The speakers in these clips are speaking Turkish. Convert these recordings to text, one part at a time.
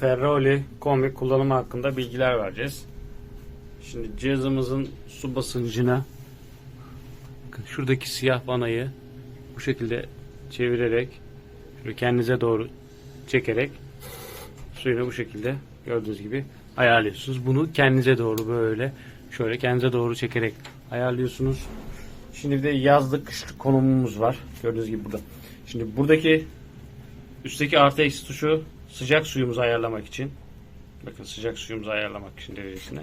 Ferrari kombi kullanımı hakkında bilgiler vereceğiz. Şimdi cihazımızın su basıncına şuradaki siyah vanayı bu şekilde çevirerek şöyle kendinize doğru çekerek suyunu bu şekilde gördüğünüz gibi ayarlıyorsunuz. Bunu kendinize doğru böyle şöyle kendinize doğru çekerek ayarlıyorsunuz. Şimdi bir de yazlık kışlık konumumuz var. Gördüğünüz gibi burada. Şimdi buradaki üstteki artı eksi tuşu sıcak suyumuzu ayarlamak için. Bakın sıcak suyumuzu ayarlamak için derecesine.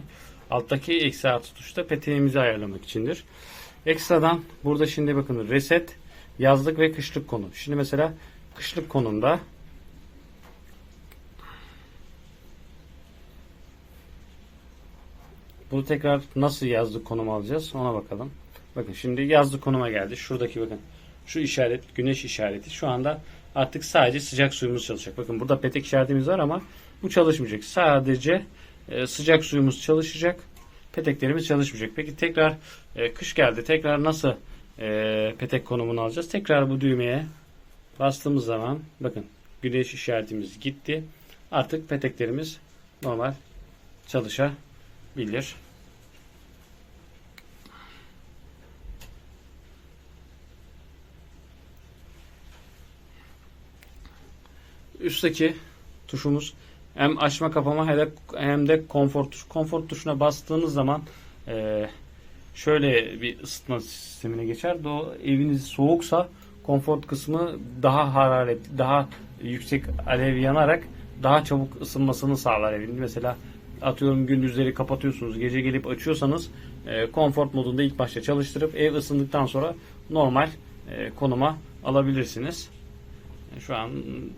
Alttaki eksi artı tuş da peteğimizi ayarlamak içindir. Ekstradan burada şimdi bakın reset yazlık ve kışlık konu. Şimdi mesela kışlık konumda bunu tekrar nasıl yazlık konum alacağız ona bakalım. Bakın şimdi yazlık konuma geldi. Şuradaki bakın şu işaret güneş işareti şu anda artık sadece sıcak suyumuz çalışacak. Bakın burada petek işaretimiz var ama bu çalışmayacak. Sadece e, sıcak suyumuz çalışacak. Peteklerimiz çalışmayacak. Peki tekrar e, kış geldi. Tekrar nasıl e, petek konumunu alacağız? Tekrar bu düğmeye bastığımız zaman bakın güneş işaretimiz gitti. Artık peteklerimiz normal çalışabilir. Üstteki tuşumuz hem açma kapama hem de, hem de konfor tuş. Konfor tuşuna bastığınız zaman e, şöyle bir ısıtma sistemine geçer. O eviniz soğuksa konfor kısmı daha hararetli, daha yüksek alev yanarak daha çabuk ısınmasını sağlar evin. Mesela atıyorum gündüzleri kapatıyorsunuz, gece gelip açıyorsanız e, konfor modunda ilk başta çalıştırıp ev ısındıktan sonra normal e, konuma alabilirsiniz. Şu an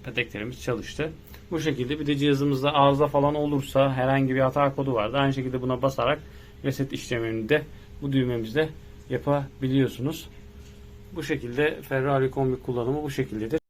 peteklerimiz çalıştı. Bu şekilde bir de cihazımızda arıza falan olursa herhangi bir hata kodu vardı. Aynı şekilde buna basarak reset işlemini de bu düğmemizde yapabiliyorsunuz. Bu şekilde Ferrari kombi kullanımı bu şekildedir.